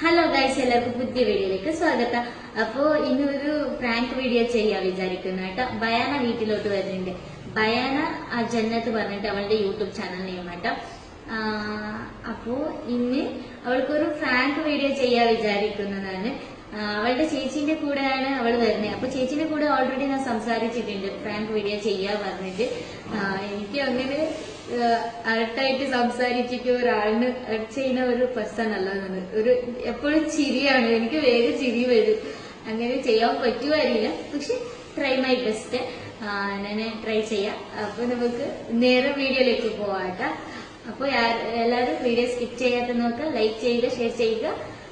Hello guys എല്ലാവർക്കും പുതിയ വീഡിയോയിലേക്ക് സ്വാഗതം. അപ്പോ ഇന്നൊരു പ്രാങ്ക് വീഡിയോ ചെയ്യാൻ വിചാരിക്കുന്നു കേട്ടോ. ബയാന വീട്ടിലോട്ട് വരുന്നുണ്ട്. ബയാന ജന്നത്ത് പറഞ്ഞിട്ട് അവളുടെ യൂട്യൂബ് ചാനൽ നെയ്യും കേട്ടോ. ആ, അപ്പോ ഇന്ന് അവൾക്കൊരു പ്രാങ്ക് വീഡിയോ ചെയ്യാൻ വിചാരിക്കുന്നതാണ്. അവളുടെ ചേച്ചീന്റെ കൂടെയാണ് അവൾ വരുന്നത് അപ്പൊ ചേച്ചീന്റെ കൂടെ ഓൾറെഡി ഞാൻ സംസാരിച്ചിട്ടുണ്ട്. പ്രാങ്ക് വീഡിയോ ചെയ്യാ പറഞ്ഞിട്ട്. എനിക്ക് അങ്ങനെ അരട്ടായിട്ട് സംസാരിച്ചിട്ട് ഒരാളിന് ചെയ്യുന്ന ഒരു പേഴ്സൺ അല്ലെന്നാണ് ഒരു എപ്പോഴും ചിരിയാണ്. എനിക്ക് വേഗം ചിരി വരും. അങ്ങനെ ചെയ്യാൻ പറ്റുമായിരിക്കില്ല. പക്ഷെ ട്രൈ മൈ ബെസ്റ്റ് ഞാൻ ട്രൈ ചെയ്യാം. അപ്പൊ നമുക്ക് നേരെ വീഡിയോയിലേക്ക് പോവാട്ടോ. അപ്പൊ എല്ലാവരും വീഡിയോ സ്കിപ്പ് ചെയ്യാത്ത നോക്കുക ലൈക്ക് ചെയ്യുക ഷെയർ ചെയ്യുക.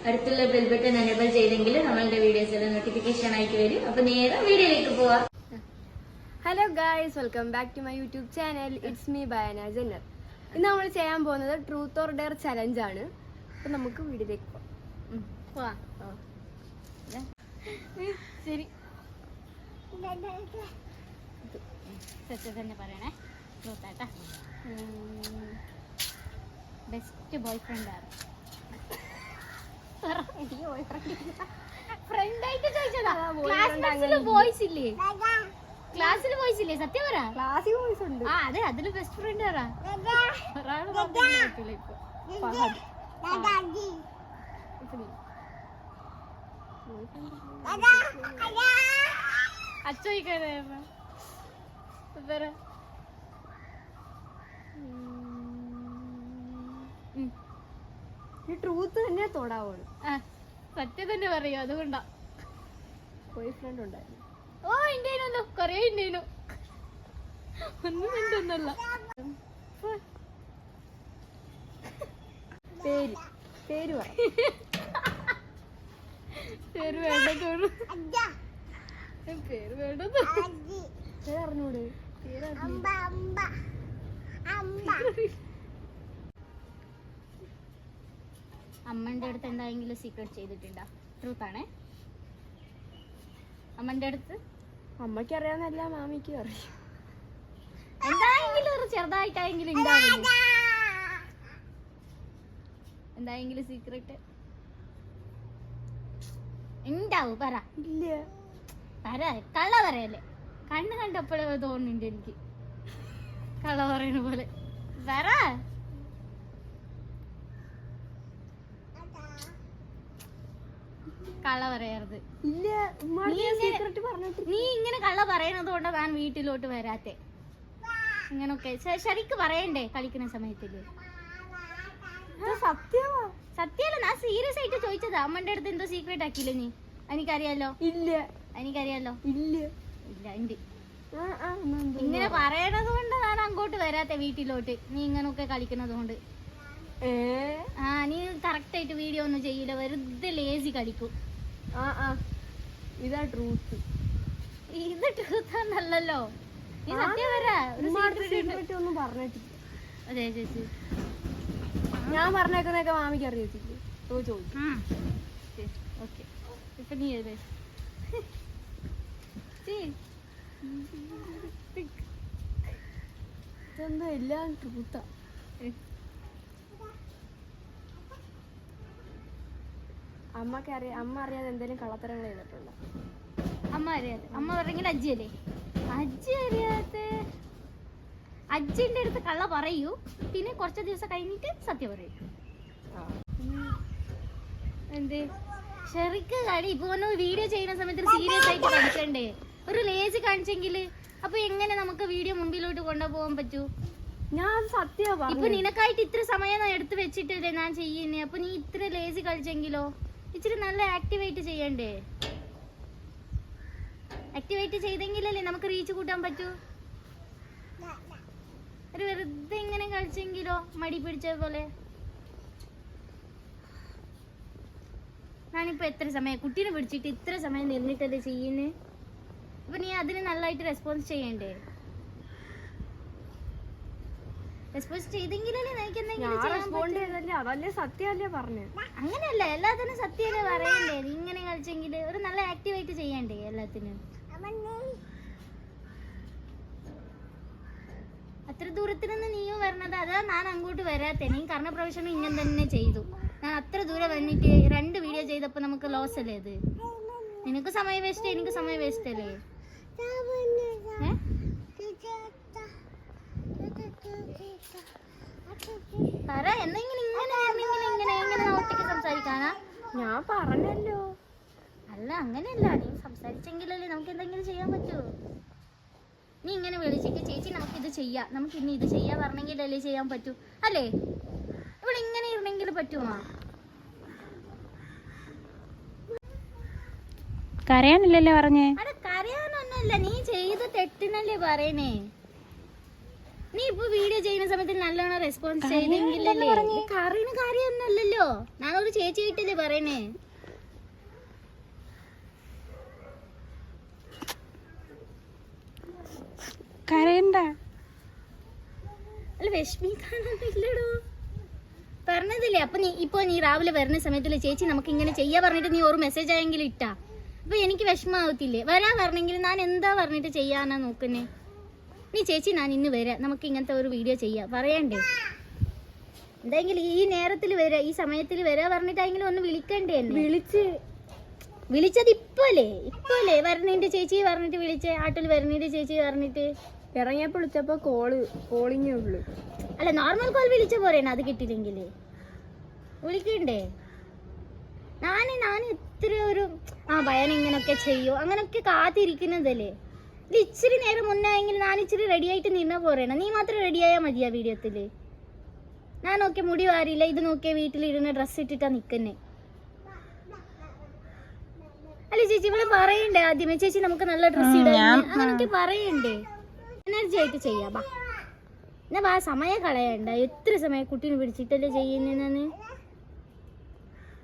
അടുത്തുള്ള ബെൽ ബട്ടൺ എനേബിൾ ചെയ്തെങ്കിൽ നമ്മളുടെ വീഡിയോസ് എല്ലാം നോട്ടിഫിക്കേഷൻ ആയിട്ട് വരും. അപ്പൊ നേരെ വീഡിയോയിലേക്ക് പോവാം. Hello guys welcome back to my YouTube channel it's me ബയന ജന്നർ ഇന്ന് നമ്മൾ ചെയ്യാൻ പോകുന്നത് ട്രൂത്ത് ഓർ ഡെയർ ചലഞ്ച് ആണ്. അപ്പൊ നമുക്ക് വീഡിയോയിലേക്ക്. പോവാം. ശരി. സത്യം തന്നെ പറയണേ. ബെസ്റ്റ് ബോയ് ഫ്രണ്ട് ആണ്. ഫ്രണ്ടായിട്ട് ചോദിച്ചതാ. friend ക്ലാസ്സിൽ ഇല്ലേ? വോയിസ് ഇല്ലേ? സത്യം പറ. ക്ലാസ്സിൽ വോയിസ് ഉണ്ട്. ആ അതെ അതിൽ ബെസ്റ്റ് ഫ്രണ്ട് പറ ഒരാൾ ഇപ്പൊ. പറ ഉം. ഈ ട്രൂത്ത് തന്നെ തൊടാവുള്ളൂ. സത്യം തന്നെ പറയൂ അതുകൊണ്ടാ. ബോയ് ഫ്രണ്ട് ഉണ്ടായിരുന്നു. ഓ ഉണ്ടേനല്ലോ കൊറേ ഉണ്ടേനു ഒന്നും എന്തൊന്നല്ല പേര് പേര് പേര് വേണ്ട പേര് വേണ്ട പേര് അറിഞ്ഞൂടെ? അമ്മന്റെ അടുത്ത് എന്തായെങ്കിലും സീക്രട്ട് ചെയ്തിട്ടുണ്ടോ? ട്രൂത്താണേ അമ്മന്റെ അമ്മന്റെ അടുത്ത്? അമ്മയ്ക്ക് അറിയാവുന്നല്ല മാമിക്ക് അറിയാം എന്തായെങ്കിലും ഒരു ചെറുതായിട്ടായെങ്കിലും ഉണ്ടാവില്ല? എന്തായെങ്കിലും സീക്രട്ട് ഉണ്ടാവും പറ. ഇല്ല. പറ കള്ള പറയല്ലേ? കണ്ണ് കണ്ടപ്പോഴേ തോന്നുന്നുണ്ട് എനിക്ക്. കള്ള പറയണ പോലെ. പറ. കള്ള പറയരുത്. ഇല്ല ഉമ്മാടെ നീ ഇങ്ങനെ- സീക്രട്ട് പറഞ്ഞിട്ട് നീ ഇങ്ങനെ കള്ള പറയണത് കൊണ്ടാ ഞാൻ വീട്ടിലോട്ട് വരാത്തെ. ഇങ്ങനൊക്കെ. ശരിക്ക് പറയണ്ടേ കളിക്കുന്ന സമയത്തിൽ? സത്യമാ. സത്യല്ല ഞാൻ സീരിയസ് ആയിട്ട് ചോദിച്ചത്. അമ്മന്റെ അടുത്ത് എന്തോ സീക്രട്ട് ആക്കിയില്ല നീ? എനിക്കറിയാലോ? ഇല്ല. എനിക്കറിയാലോ? ഇല്ല. ഇല്ല ഉണ്ട് ഇങ്ങനെ പറയണത് കൊണ്ട് ഞാൻ അങ്ങോട്ട് വരാത്തെ വീട്ടിലോട്ട്. നീ ഇങ്ങനൊക്കെ കളിക്കുന്നത് കൊണ്ട്. ആ നീ കറക്റ്റ് ആയിട്ട് വീഡിയോ ഒന്നും ചെയ്യില്ല വെറുതെ ലേസി കളിക്കും. ആ ആ. ഇതാ ട്രൂത്ത് ഇത് ട്രൂത്ത് ആണല്ലോ സത്യം ഒന്നും പറഞ്ഞിട്ടില്ല അതെ ചേച്ചി ഞാൻ പറഞ്ഞേക്കുന്നൊക്കെ മാമിക്ക് അറിയത്തില്ലേ ഓ ചോദിച്ചു ഓക്കെ. ഇപ്പൊ നീ എഴുതേ. ഇതെന്തോ എല്ലാം ട്രൂത്താ അമ്മയ്ക്ക് അറിയാം അമ്മ അറിയാതെ എന്തെങ്കിലും കള്ളത്തരങ്ങൾ ചെയ്തിട്ടുണ്ടോ? അമ്മ അറിയാതെ. അമ്മ പറഞ്ഞെങ്കിൽ അജ്ജി അല്ലേ? അജ്ജി അറിയാതെ. അജ്ജിന്റെ അടുത്ത് കള്ള പറയൂ. പിന്നെ കുറച്ച് ദിവസം കഴിഞ്ഞിട്ട് സത്യം പറയൂ. എന്ത്? ശരിക്ക് കളി. ഇപ്പൊ വീഡിയോ ചെയ്യുന്ന സമയത്ത് സീരിയസ് ആയിട്ട് കളിക്കണ്ടേ? ഒരു ലേജ് കാണിച്ചെങ്കിൽ അപ്പൊ എങ്ങനെ നമുക്ക് വീഡിയോ മുമ്പിലോട്ട് കൊണ്ടുപോകാൻ പറ്റൂ? ഞാൻ സത്യം ഇപ്പൊ നിനക്കായിട്ട് ഇത്ര സമയം എടുത്തു വെച്ചിട്ടില്ലേ? വെച്ചിട്ടല്ലേ ഞാൻ ചെയ്യുന്നേ. അപ്പൊ നീ ഇത്ര ലേസി കളിച്ചെങ്കിലോ? ഇച്ചിരി നല്ല ആക്ടിവേറ്റ് ചെയ്യണ്ടേ? ആക്ടിവേറ്റ് ചെയ്തെങ്കിലല്ലേ നമുക്ക് റീച്ച് കൂട്ടാൻ പറ്റൂ? ഒരു വെറുതെ ഇങ്ങനെ കളിച്ചെങ്കിലോ? മടി പിടിച്ച പോലെ? ഞാനിപ്പോ എത്ര സമയം കുട്ടീനെ പിടിച്ചിട്ട് ഇത്ര സമയം നിന്നിട്ടല്ലേ ചെയ്യുന്നേ? അപ്പൊ നീ അതിന് നല്ലതായിട്ട് റെസ്പോൺസ് ചെയ്യണ്ടേ? റെസ്പോൺസ് ചെയ്തെങ്കിലല്ലേ നിനക്ക് എന്തെങ്കിലും ചെയ്യാൻ റെസ്പോണ്ട് പറ്റൂ. ചെയ്തല്ലേ അതല്ലേ സത്യമല്ലേ പറഞ്ഞു. അങ്ങനെയല്ല എല്ലാത്തിനും സത്യമല്ലേ പറയണ്ടേ? നീ ഇങ്ങനെ കളിച്ചെങ്കിൽ ഒരു നല്ല ആക്ടിവായിട്ട് ചെയ്യണ്ടേ എല്ലാത്തിനും? അത്ര ദൂരത്തിൽ നിന്ന് നീയും വരണത് അതാ ഞാൻ അങ്ങോട്ട് വരാത്തെ. നീ കർണ പ്രൊഫഷനും ഇങ്ങനെ തന്നെ ചെയ്തു. ഞാൻ അത്ര ദൂരെ വന്നിട്ട് രണ്ട് വീഡിയോ ചെയ്തപ്പോ നമുക്ക് ലോസ് അല്ലേ ഇത്? നിനക്ക് സമയം വേസ്റ്റ് എനിക്ക് സമയം വേസ്റ്റ് അല്ലേ? പറ എന്നിങ്ങനെ ഇങ്ങനെ എന്തെങ്കിലും ഇങ്ങനെ ഇങ്ങനെ ഒറ്റയ്ക്ക് സംസാരിക്കാനാ? ഞാൻ പറഞ്ഞല്ലോ. അല്ല അങ്ങനെയല്ല. നീ സംസാരിച്ചെങ്കിലല്ലേ നമുക്ക് എന്തെങ്കിലും ചെയ്യാൻ പറ്റൂ. നീ ഇങ്ങനെ വിളിച്ചിട്ട് ചേച്ചി നമുക്ക് ഇത് ചെയ്യാം. നമുക്ക് ഇനി ഇത് ചെയ്യാൻ പറഞ്ഞെങ്കിലല്ലേ ചെയ്യാൻ പറ്റൂ. അല്ലേ? ഇവിടെ ഇങ്ങനെ ഇരുന്നെങ്കിൽ പറ്റുമോ? കരയാനില്ലല്ലേ പറഞ്ഞേ? അവിടെ കരയാനൊന്നുമല്ല. നീ ചെയ്ത തെറ്റിനല്ലേ പറയണേ? ഇപ്പൊ വീഡിയോ ചെയ്യുന്ന സമയത്ത് നല്ലോണം റെസ്പോൺസ് ചെയ്തെങ്കിലല്ലേ? കറിയുന്ന കാര്യമൊന്നുമല്ലല്ലോ. ഞാനൊരു ചേച്ചിയായിട്ടല്ലേ പറയണേ? കരയണ്ട. അല്ല വിഷമിക്കാനൊന്നുമില്ലടോ പറഞ്ഞതില്ലേ അപ്പൊ നീ ഇപ്പൊ നീ രാവിലെ വരുന്ന സമയത്തിൽ ചേച്ചി നമുക്ക് ഇങ്ങനെ ചെയ്യാ പറഞ്ഞിട്ട് നീ ഒരു മെസ്സേജ് ആയെങ്കിലും ഇട്ടാ. അപ്പൊ എനിക്ക് വിഷമാവത്തില്ലേ വരാ പറഞ്ഞെങ്കിൽ ഞാൻ എന്താ പറഞ്ഞിട്ട് ചെയ്യാനാ നോക്കുന്നേ? നീ ചേച്ചി ഞാൻ ഇന്ന് വരാം. നമുക്ക് ഇങ്ങനത്തെ ഒരു വീഡിയോ ചെയ്യാം. പറയണ്ടേ? എന്തെങ്കിലും ഈ നേരത്തിൽ വരാ ഈ സമയത്തിൽ വരാ പറഞ്ഞിട്ടെങ്കിലും ഒന്ന് വിളിക്കണ്ടേ എന്നെ? വിളിച്ച്. വിളിച്ചത് ഇപ്പോല്ലേ ഇപ്പോല്ലേ വരണേന്റെ ചേച്ചി പറഞ്ഞിട്ട് വിളിച്ച ആട്ടിൽ വരണേന്റെ ചേച്ചി പറഞ്ഞിട്ട്? ഇറങ്ങിയപ്പോൾ വിളിച്ചപ്പോ കോൾ കോളിങ്ങേ ഉള്ളു. അല്ല നോർമൽ കോൾ വിളിച്ച പോരേന അത് കിട്ടിയില്ലെങ്കിൽ. വിളിക്കണ്ടേ? ഞാൻ ഞാൻ ഇത്ര ഒരു ആ ഭയൻ ഇങ്ങനൊക്കെ ചെയ്യോ? അങ്ങനൊക്കെ കാത്തിരിക്കുന്നതല്ലേ? ഇത് ഇച്ചിരി നേരം മുന്നായെങ്കിൽ ഞാൻ ഇച്ചിരി റെഡി ആയിട്ട് നിന്ന പോരണം. നീ മാത്രം റെഡി ആയാൽ മതിയാ വീഡിയോത്തിൽ ഞാൻ നോക്കിയ മുടി വാരില്ല ഇത് നോക്കിയ വീട്ടിലിരുന്ന് ഡ്രസ്സ് ഇട്ടിട്ടാ നിൽക്കുന്നേ അല്ല ചേച്ചി ഇവിടെ പറയണ്ടേ ആദ്യമേ? ചേച്ചി നമുക്ക് നല്ല ഡ്രസ്സ് ഇടാം അങ്ങനൊക്കെ പറയണ്ടേ? എനർജി ആയിട്ട് ചെയ്യാം. ബാ. എന്നാ ബാ സമയം കളയണ്ട. എത്ര സമയം കുട്ടീനെ പിടിച്ചിട്ടല്ലേ ചെയ്യുന്നതെന്ന്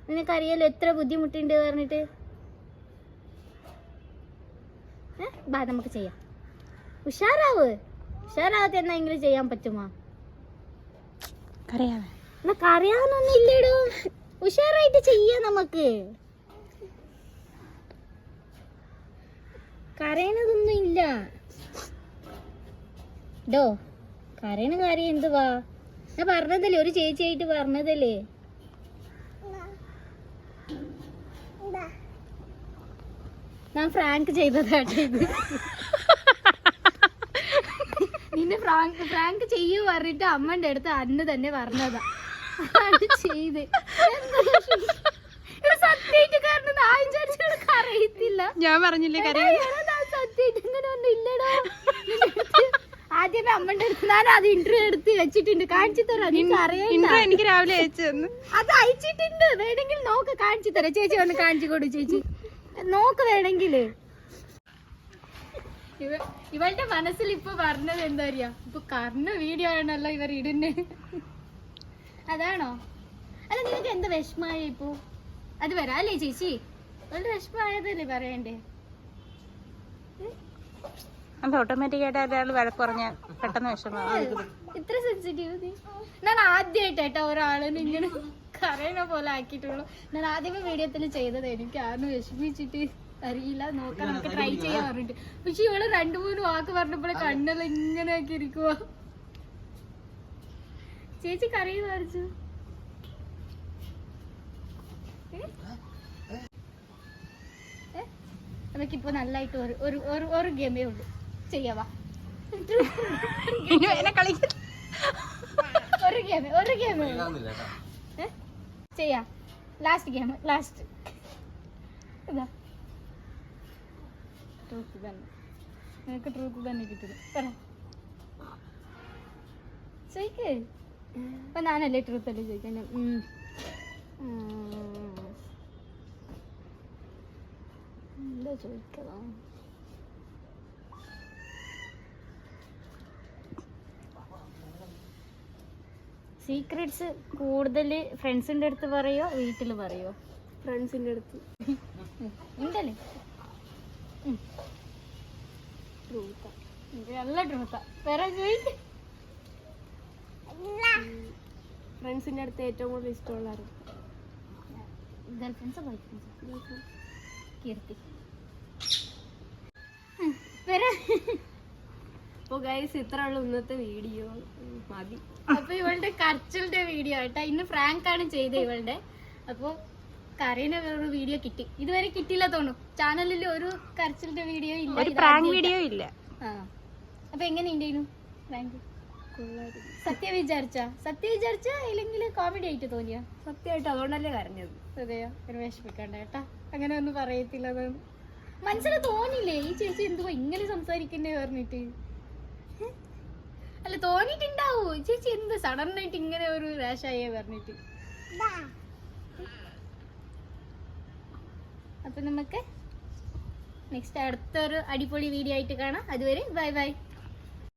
നിനക്കറിയാലോ എത്ര ബുദ്ധിമുട്ടുണ്ട് പറഞ്ഞിട്ട്? ബാ നമുക്ക് ചെയ്യാം. ഉഷാറാവ്. ഉഷാറാവത്തെ എന്നെങ്കിലും ചെയ്യാൻ പറ്റുമോ? ഇല്ലടോ ഉഷാറായിട്ട് ചെയ്യാം നമുക്ക്. കരയണതൊന്നും ഇല്ല ഡോ കരയണ കാര്യം എന്തുവാ? ഞാൻ പറഞ്ഞതല്ലേ ഒരു ചേച്ചിയായിട്ട് പറഞ്ഞതല്ലേ. ഞാൻ ഫ്രാങ്ക് ചെയ്തതാട്ടെ ഇത്. നിന്നെ ഫ്രാങ്ക് ഫ്രാങ്ക് ചെയ്യൂ പറഞ്ഞിട്ട് അമ്മന്റെ അടുത്ത് അന്ന് തന്നെ പറഞ്ഞതാ. അത് ചെയ്ത്. സത്യമായിട്ട് കാരണം ഞാൻ വിചാരിച്ചു നിനക്ക് അറിയത്തില്ല. ഞാൻ പറഞ്ഞില്ലേ സത്യമായിട്ട് ഇങ്ങനെ ഒന്നും ഇല്ലടാ. ആദ്യമേ അമ്മന്റെ അടുത്ത് ഞാൻ അത് ഇന്റർവ്യൂ എടുത്ത് വെച്ചിട്ടുണ്ട്. കാണിച്ചു തരാം എനിക്ക് രാവിലെ അയച്ചു അത് അയച്ചിട്ടുണ്ട്. വേണമെങ്കിൽ നോക്ക് കാണിച്ചു തരാം. ചേച്ചി ഒന്ന് കാണിച്ചു കൊടു ചേച്ചി. നോക്ക് വേണമെങ്കിൽ ഇവളുടെ മനസ്സിൽ ഇപ്പൊ പറഞ്ഞത് എന്താ അറിയാ? ഇപ്പൊ കർണ വീഡിയോ ആണല്ലോ ഇവർ ഇടുന്നെ. അതാണോ? അല്ല നിനക്ക് എന്ത് വിഷമായ ഇപ്പോ? അത് വരാല്ലേ ചേച്ചി? ഇവളുടെ വിഷമായതല്ലേ പറയണ്ടേ? അത് ഓട്ടോമാറ്റിക് ആയിട്ട് ഒരാൾ വഴക്ക് പറഞ്ഞ പെട്ടെന്ന് വിഷമം ഇത്ര സെൻസിറ്റീവ് ഞാൻ ഞാൻ കേട്ടോ ഒരാളിനെ ഇങ്ങനെ കരയണ പോലെ ആക്കിയിട്ടുള്ളൂ. ഞാൻ ആദ്യമേ വീഡിയോത്തിൽ ചെയ്തത് എനിക്ക് ആരും വിഷമിച്ചിട്ട് അറിയില്ല. നോക്കാൻ നമുക്ക് ട്രൈ ചെയ്യാൻ പറഞ്ഞിട്ട്. പക്ഷെ ഇവൾ രണ്ടു മൂന്ന് വാക്ക് പറഞ്ഞപ്പോൾ കണ്ണെല്ലാം ഇങ്ങനെ ആക്കി ഇരിക്കുവാ. ചേച്ചി കരയുന്ന വരച്ചു നമുക്കിപ്പോ ഒരു ഒരു ഒരു ഒരു ഗെയിമേ ഉള്ളൂ. ചെയ്യാവാ. എന്നെ ഒരു ഗെയിം ഒരു ഗെയിം ചെയ്യാം. ലാസ്റ്റ് ഗെയിം ലാസ്റ്റ് ഇതാ. ട്രൂത്ത് തന്നെ നിനക്ക് ട്രൂക്ക് തന്നെ പറ. ചോദിക്ക് ഇപ്പൊ ഞാനല്ലേ ട്രൂത്ത് അല്ലേ ചോദിക്കാൻ എന്താ ചോദിക്കതാ സീക്രട്സ് കൂടുതൽ ഫ്രണ്ട്സിന്റെ അടുത്ത് പറയോ വീട്ടിൽ പറയോ? ഫ്രണ്ട്സിന്റെ അടുത്ത്. ഉണ്ടല്ലേ? ട്രൂത്ത നല്ല ട്രൂത്ത വേറെ ചോദിക്ക. ഫ്രണ്ട്സിന്റെ അടുത്ത് ഏറ്റവും കൂടുതൽ ഇഷ്ടമുള്ള ആരും? ഗേൾ ഫ്രണ്ട്സോ ബോയ് ഫ്രണ്ട്സോ കീർത്തി. വേറെ? അപ്പൊ ഗൈസ് ഇത്ര ഉള്ളു ഇന്നത്തെ വീഡിയോ മതി. അപ്പോൾ ഇവളുടെ കർച്ചലിന്റെ വീഡിയോ ആട്ടെ ഇന്ന് ഫ്രാങ്ക് ആണ് ചെയ്തത് ഇവളുടെ. അപ്പോൾ കരയുന്ന വേറൊരു വീഡിയോ കിട്ടി. ഇതുവരെ കിട്ടിയില്ല തോന്നുന്നു. ചാനലിൽ ഒരു കരച്ചിലിന്റെ വീഡിയോ ഇല്ല. ഒരു പ്രാങ്ക് വീഡിയോ ഇല്ല. ആ. അപ്പോൾ എങ്ങനെ ഉണ്ടായിരുന്നു പ്രാങ്ക് സത്യം വിചാരിച്ച? സത്യം വിചാരിച്ച ഇല്ലെങ്കിൽ കോമഡി ആയിട്ട് തോന്നിയ? സത്യമായിട്ട് അതുകൊണ്ടല്ലേ കരഞ്ഞത്. അതെയോ? ഒരു വിഷമിക്കണ്ട കേട്ടാ. അങ്ങനെ ഒന്നും പറയത്തില്ല മനസ്സിലെ മനസ്സിൽ തോന്നില്ലേ? ഈ ചേച്ചി എന്തുവാ ഇങ്ങനെ സംസാരിക്കണ്ടേ പറഞ്ഞിട്ട്? അല്ല തോന്നിട്ടുണ്ടാവൂ ചേച്ചി എന്ത് സഡൻ ആയിട്ട് ഇങ്ങനെ ഒരു റാഷായി പറഞ്ഞിട്ട്? അപ്പൊ നമുക്ക് നെക്സ്റ്റ് അടുത്തൊരു അടിപൊളി വീഡിയോ ആയിട്ട് കാണാം. അതുവരെ ബൈ ബൈ